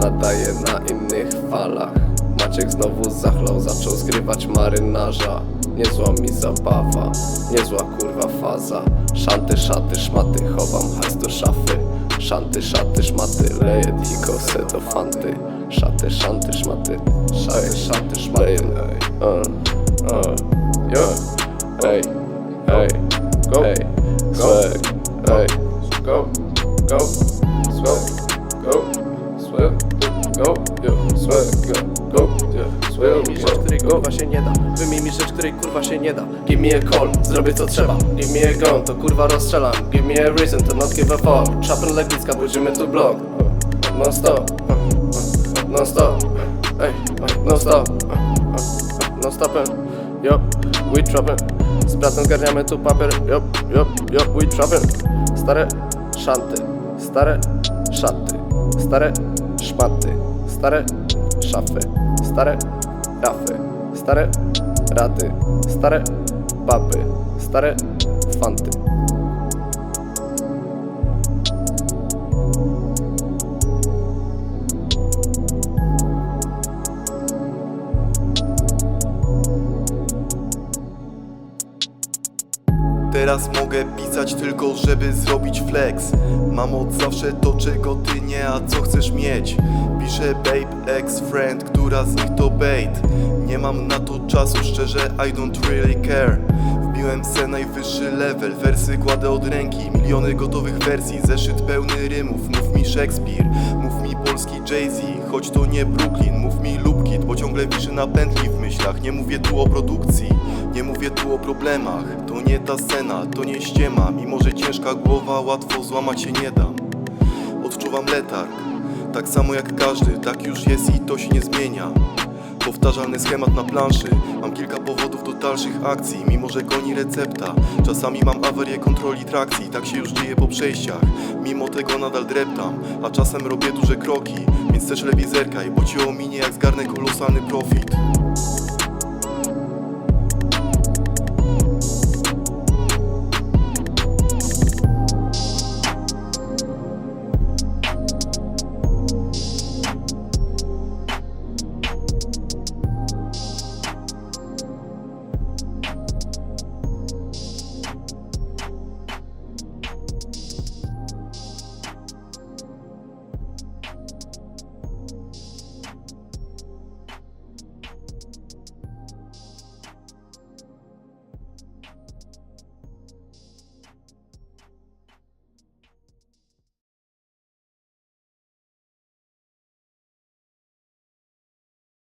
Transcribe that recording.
nadaje na innych falach. Maciek znowu zachlał, zaczął zgrywać marynarza. Niezła mi zabawa, niezła kurwa faza. Szanty, szaty, szmaty, chowam hajs do szafy. Szanty, szaty, szmaty, leję tikosy do fanty Szaty, szanty, szmaty, szaty, szaty, szmaty. Ej, uh, uh, yo, ej, ej, go, ej, swag, ej, go, go, swag, go, go, yo, swag, go, yo, swag, mi rzecz, której kurwa się nie da. Wymień mi rzecz, której kurwa się nie da. Give me a call, zrobię co trzeba. Give me a gun, to kurwa rozstrzelam. Give me a reason, to not give a fuck. Like Blitzka, budzimy tu blok. Non stop, non stop. Ej, stop. Non stopem, yo, we dropping Z pracą zgarniamy tu papier, yo, yo, yo, we dropping Stare szanty, stare szaty. Stare szmaty, stare szafy Stare rafy, stare rady Stare baby, stare fanty Teraz mogę pisać tylko, żeby zrobić flex. Mam od zawsze to, czego ty nie, a co chcesz mieć? Piszę babe, ex-friend, która z nich to bait. Nie mam na to czasu, szczerze, I don't really care. Wbiłem se najwyższy level, wersy kładę od ręki. Miliony gotowych wersji, zeszyt pełny rymów Mów mi Shakespeare, mów mi polski Jay-Z Choć to nie Brooklyn, mów mi Lubkit Bo ciągle wiszy na pętli w myślach. Nie mówię tu o produkcji, nie mówię tu o problemach. To nie ta scena, to nie ściema. Mimo, że ciężka głowa, łatwo złamać się nie dam Odczuwam letarg, tak samo jak każdy Tak już jest i to się nie zmienia Powtarzalny schemat na planszy. Mam kilka powodów do dalszych akcji Mimo, że goni recepta. Czasami mam awarię kontroli trakcji Tak się już dzieje po przejściach. Mimo tego nadal dreptam A czasem robię duże kroki Więc też lepiej zerkaj Bo cię ominie jak zgarnę kolosalny profit